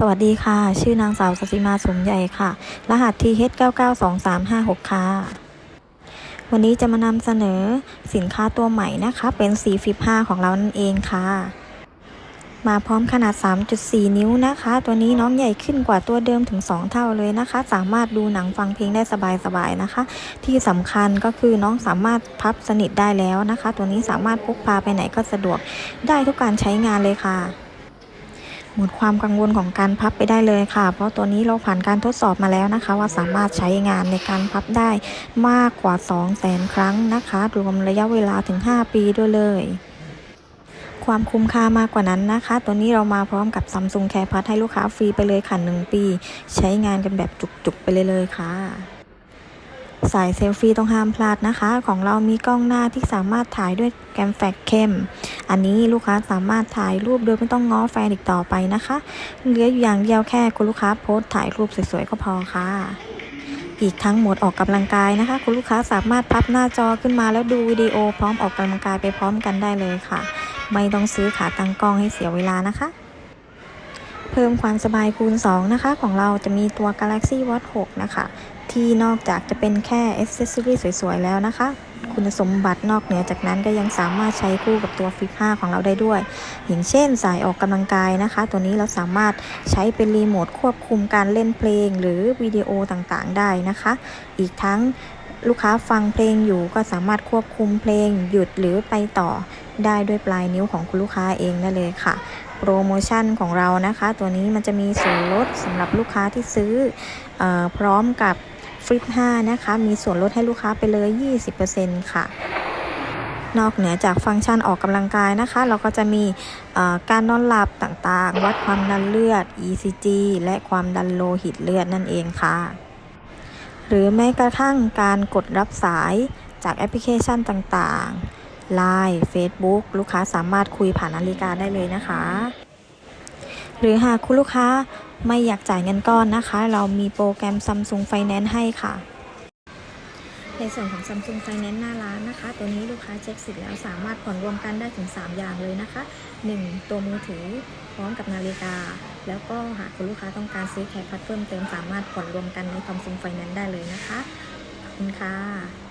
สวัสดีค่ะ ชื่อนางสาวสสิมาสมใหญ่ค่ะ รหัส TH992356 ค่ะ วันนี้จะมานำเสนอสินค้าตัวใหม่นะคะ เป็นสีฟิป5ของเรานั่นเองค่ะ มาพร้อมขนาด 3.4 นิ้วนะคะ ตัวนี้น้องใหญ่ขึ้นกว่าตัวเดิมถึง 2 เท่าเลยนะคะ สามารถดูหนังฟังเพลงได้สบายๆนะคะ ที่สำคัญก็คือน้องสามารถพับสนิทได้แล้วนะคะ ตัวนี้สามารถพกพาไปไหนก็สะดวกได้ทุกการใช้งานเลยค่ะ หมดความกังวลของการพับไปได้เลยค่ะ เพราะตัวนี้เราผ่านการทดสอบมาแล้วนะคะ ว่าสามารถใช้งานในการพับได้มากกว่า 2 0 0แสนครั้งนะคะ รวมระยะเวลาถึง 5 ปีด้วยเลย ความคุ้มค่ามากกว่านั้นนะคะ ตัวนี้เรามาพร้อมกับ Samsung Care Pass ให้ลูกค้าฟรีไปเลยค่ะ 1 ปี ใช้งานกันแบบจุกๆไปเลยเลยค่ะ สายเซลฟี่ต้องห้ามพลาดนะคะ ของเรามีกล้องหน้าที่สามารถถ่ายด้วยแกมแฟกเข้ม อันนี้ลูกค้าสามารถถ่ายรูปโดยไม่ต้องง้อแฟนอีกต่อไปนะคะ เหลืออยู่อย่างเดียวแค่คุณลูกค้าโพสต์ถ่ายรูปสวยๆก็พอค่ะ อีกทั้งหมดออกกำลังกายนะคะ คุณลูกค้าสามารถพับหน้าจอขึ้นมาแล้วดูวิดีโอพร้อมออกกำลังกายไปพร้อมกันได้เลยค่ะ ไม่ต้องซื้อขาตั้งกล้องให้เสียเวลานะคะเพิ่มความสบายคูณ 2 นะคะ ของเราจะมีตัว Galaxy Watch 6 นะคะ ที่นอกจากจะเป็นแค่ Accessory สวยๆ แล้วนะคะ คุณสมบัตินอกเหนือจากนั้นก็ยังสามารถใช้คู่กับตัวฟิป5ของเราได้ด้วย อย่างเช่นสายออกกำลังกายนะคะ ตัวนี้เราสามารถใช้เป็นรีโมทควบคุมการเล่นเพลง หรือวิดีโอต่างๆ ได้นะคะ อีกทั้งลูกค้าฟังเพลงอยู่ก็สามารถควบคุมเพลง หยุดหรือไปต่อได้ด้วยปลายนิ้วของคุณลูกค้าเองได้เลยค่ะ โปรโมชั่นของเรานะคะ ตัวนี้มันจะมีส่วนลดสำหรับลูกค้าที่ซื้อออพร้อมกับ ฟลิป5นะคะ มีส่วนลดให้ลูกค้าไปเลย 20%ค่ะ นอกเหนือจากฟังก์ชันออกกำลังกายนะคะ เราก็จะมีการนอนหลับต่างๆ วัดความดันเลือด ECG และความดันโลหิตเลือดนั่นเองค่ะ หรือแม้กระทั่งการกดรับสายจากแอปพลิเคชันต่างๆ Line Facebook ลูกค้าสามารถคุยผ่านนาฬิกาได้เลยนะคะ หรือหากคุณลูกค้าไม่อยากจ่ายเงินก้อนนะคะ เรามีโปรแกรม Samsung Finance ให้ค่ะ ในส่วนของ Samsung Finance หน้าร้านนะคะ ตัวนี้ลูกค้าเช็คสิทธิ์แล้วสามารถผ่อนรวมกันได้ถึง 3 อย่างเลยนะคะ 1. ตัวมือถือพร้อมกับนาฬิกา แล้วก็หากคุณลูกค้าต้องการซื้อแคร์พัดเพิ่มเติมสามารถผ่อนรวมกันใน Samsung Finance ได้เลยนะคะขอบคุณค่ะ